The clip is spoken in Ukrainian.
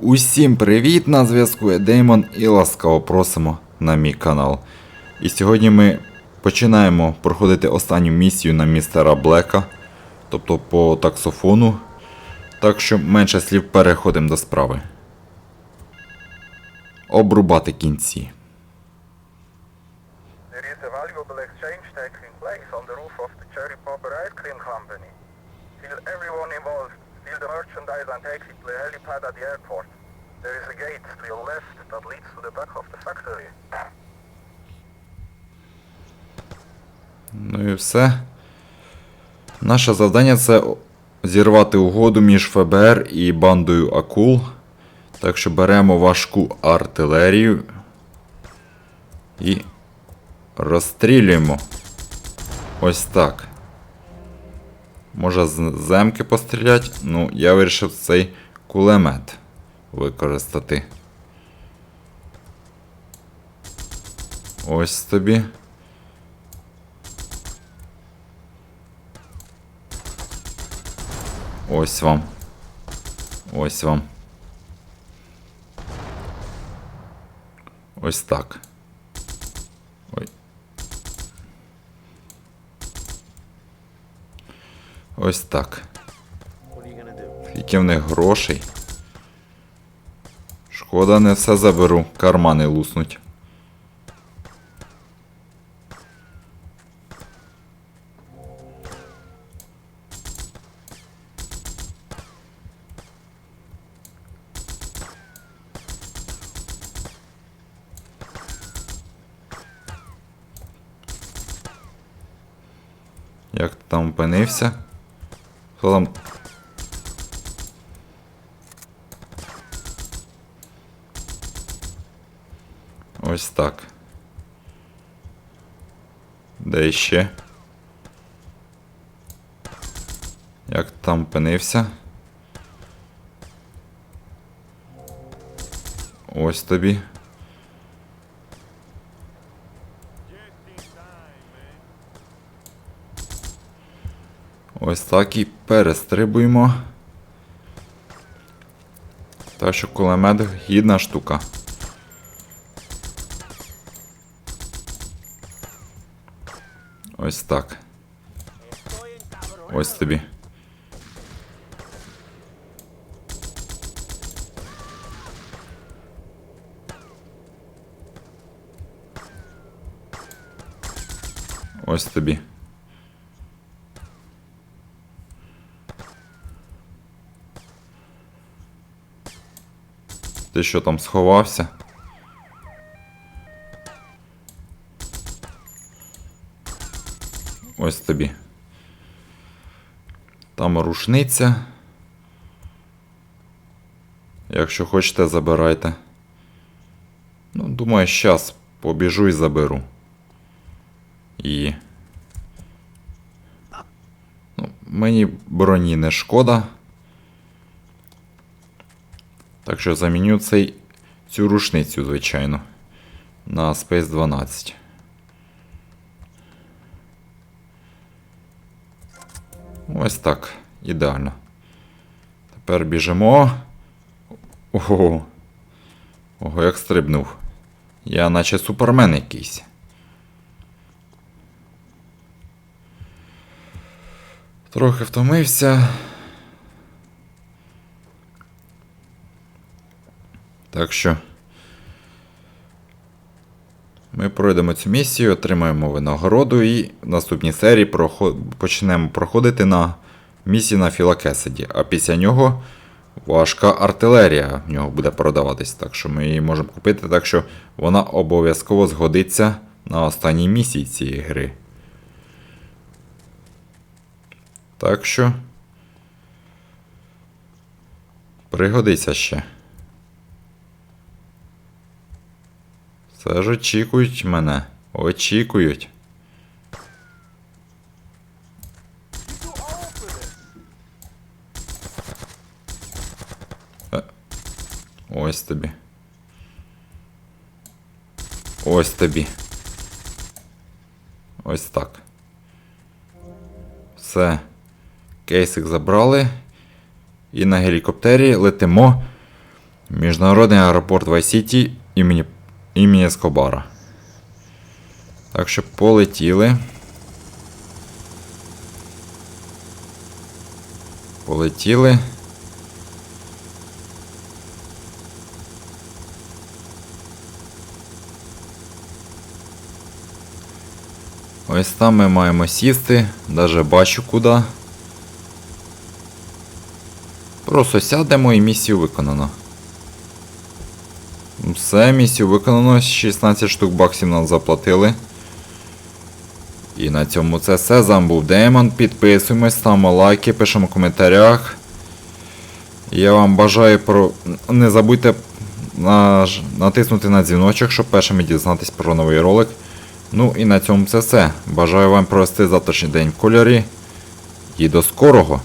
Усім привіт! На зв'язку є Деймон і ласкаво просимо на мій канал. І сьогодні ми починаємо проходити останню місію на містера Блека, тобто по таксофону. Так що менше слів переходимо до справи. Обрубати кінці. There is valuable exchange taking place on the roof of the Cherry Popper Ice Cream Company. Steal everyone involved, steal the merchandise and take it to the helipad at the airport. There is a gate to your left that leads to the back of the factory. Ну і все. Наше завдання це зірвати угоду між ФБР і бандою Акул. Так що беремо важку артилерію і розстрілюємо. Ось так. Може з земки постріляти? Ну, я вирішив цей кулемет використати. Ось тобі. Ось вам. Ось вам. Ось так. Ось так. Скільки в них грошей. Шкода, не все заберу. Кармани луснуть. Як ти там опинився? Хто там? Ось так. Де ще? Як там опинився? Ось тобі. Ось так і перестрибуємо. Так що кулемет гідна штука. Ось так. Ось тобі. Ось тобі. Ти що там сховався? Ось тобі. Там рушниця. Якщо хочете, забирайте. Ну, думаю, щас побіжу і заберу. І. Ну, мені броні не шкода. Так що заміню цей, цю рушницю, звичайно, на Space 12. Ось так. Ідеально. Тепер біжимо. Ого. Ого, як стрибнув. Я наче супермен якийсь. Трохи втомився. Так що. Ми пройдемо цю місію, отримаємо винагороду і в наступній серії проход... почнемо проходити на місії на Філакесиді. А після нього важка артилерія в нього буде продаватись. Так що ми її можемо купити, так що вона обов'язково згодиться на останній місії цієї гри. Так що. Пригодиться ще. Все ж очікують мене. Очікують. Е, Ось тобі. Ось тобі. Ось так. Все. Кейсик забрали. І на гелікоптері летимо Міжнародний аеропорт Вайсіті імені, імені Ескобара. Так що полетіли. Полетіли. Ось там ми маємо сісти, даже бачу куди. Просто сядемо і місію виконано. Все, місію виконано, 16 штук баксів нам заплатили. І на цьому це все. З вами був Демон. Підписуємось, ставимо лайки, пишемо в коментарях. Я вам бажаю про. Не забудьте натиснути на дзвіночок, щоб першими дізнатись про новий ролик. Ну і на цьому це все. Бажаю вам провести завтрашній день в кольорі. І до скорого!